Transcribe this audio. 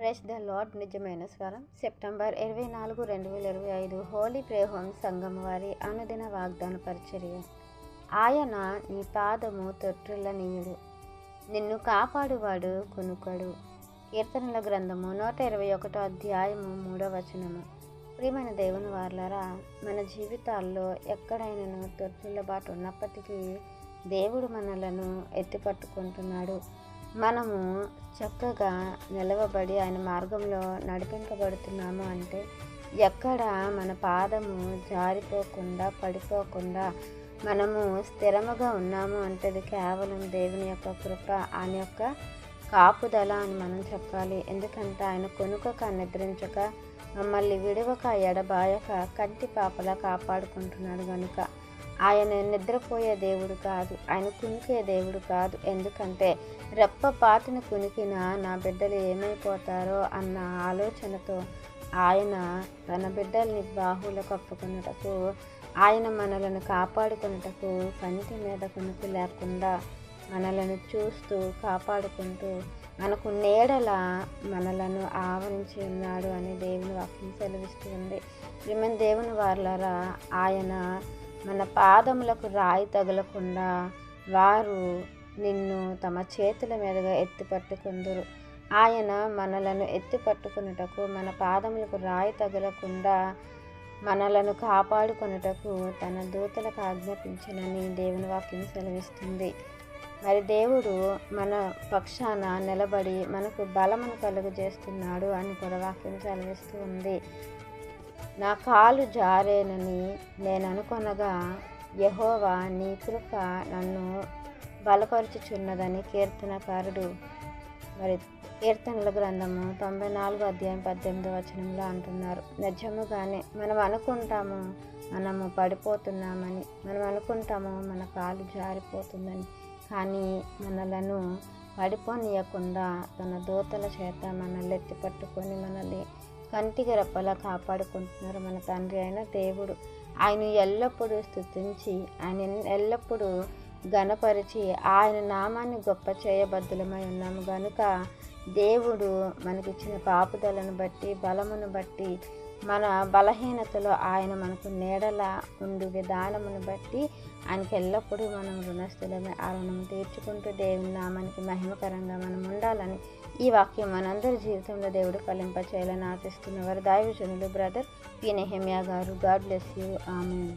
Press the lord. నిజమైన స్వరం. September ఇరవై నాలుగు రెండు వేల ఇరవై ఐదు హోలీ ప్రేహోం సంఘం వారి అనుదిన వాగ్దాన పరిచర్య. ఆయన నీ పాదము తొట్టులనీయుడు నిన్ను కాపాడువాడు కొనుకడు. కీర్తనల గ్రంథము నూట ఇరవై ఒకటో అధ్యాయము మూడో వచనము. ప్రియమైన దేవుని వార్లరా మన జీవితాల్లో ఎక్కడైనాను బాటు ఉన్నప్పటికీ దేవుడు మనలను ఎత్తిపట్టుకుంటున్నాడు. మనము చక్కగా నిలవబడి ఆయన మార్గంలో నడిపింపబడుతున్నాము అంటే ఎక్కడ మన పాదము జారిపోకుండా పడిపోకుండా మనము స్థిరముగా ఉన్నాము అంటే అది కేవలం దేవుని యొక్క కృప ఆయన యొక్క కాపుదల అని మనం చెప్పాలి. ఎందుకంటే ఆయన కొనుకక నిద్రించక మమ్మల్ని విడవక ఎడబాయక కంటి పాపలా కాపాడుకుంటున్నాడు కనుక ఆయన నిద్రపోయే దేవుడు కాదు ఆయన కునికే దేవుడు కాదు. ఎందుకంటే రెప్ప పాతిన కునికిన నా బిడ్డలు ఏమైపోతారో అన్న ఆలోచనతో ఆయన తన బిడ్డల్ని బాహువులు కప్పుకున్నటకు ఆయన మనలను కాపాడుకున్నటకు కంటి మీద కునుకు లేకుండా మనలను చూస్తూ కాపాడుకుంటూ మనకు నీడల మనలను ఆవరించి ఉన్నాడు అని దేవుని వాక్యం సెలవిస్తుంది ప్రిమన్ దేవుని వార్లరా ఆయన మన పాదములకు రాయి తగలకుండా వారు నిన్ను తమ చేతుల మీదుగా ఎత్తి పట్టుకుందరు. ఆయన మనలను ఎత్తి పట్టుకున్నటకు మన పాదములకు రాయి తగలకుండా మనలను కాపాడుకొనుటకు తన దూతలకు ఆజ్ఞాపించనని దేవుని వాక్యం సెలవిస్తుంది. మరి దేవుడు మన పక్షాన నిలబడి మనకు బలమును కలుగు చేస్తున్నాడు అని కూడా వాక్యం సెలవిస్తూ ఉంది. నా కాలు జారేనని నేను అనుకొనగా యహోవా నీ కృప నన్ను బలపరుచుచున్నదని కీర్తనకారుడు. మరి కీర్తనల గ్రంథము తొంభై నాలుగు అధ్యాయం పద్దెనిమిది వచనంలో అంటున్నారు. నిజముగానే మనం అనుకుంటాము మనము పడిపోతున్నామని మనం అనుకుంటాము మన కాలు జారిపోతుందని. కానీ మనలను పడిపోనీయకుండా తన దూతల చేత మనల్ని ఎత్తి పట్టుకొని మనల్ని కంటికి రెప్పలా కాపాడుకుంటున్నారు మన తండ్రి అయిన దేవుడు. ఆయన ఎల్లప్పుడూ స్థుతించి ఆయన ఎల్లప్పుడూ గణపరిచి ఆయన నామాన్ని గొప్ప చేయబద్దులమై ఉన్నాము. కనుక దేవుడు మనకిచ్చిన పాపుదలను బట్టి బలమును బట్టి మన బలహీనతలో ఆయన మనకు నీడల ఉండు విధానమును బట్టి ఆయనకి ఎల్లప్పుడూ మనం రుణస్థులమే ఆ రుణం తీర్చుకుంటూ దేవుని నామానికి మహిమకరంగా మనం ఉండాలని ఈ వాక్యం మనందరి జీవితంలో దేవుడు ఫలింప చేయాలని ఆశిస్తున్నవారు దైవజనులు బ్రదర్ పి నెహమ్యా గారు. God bless you. ఆమె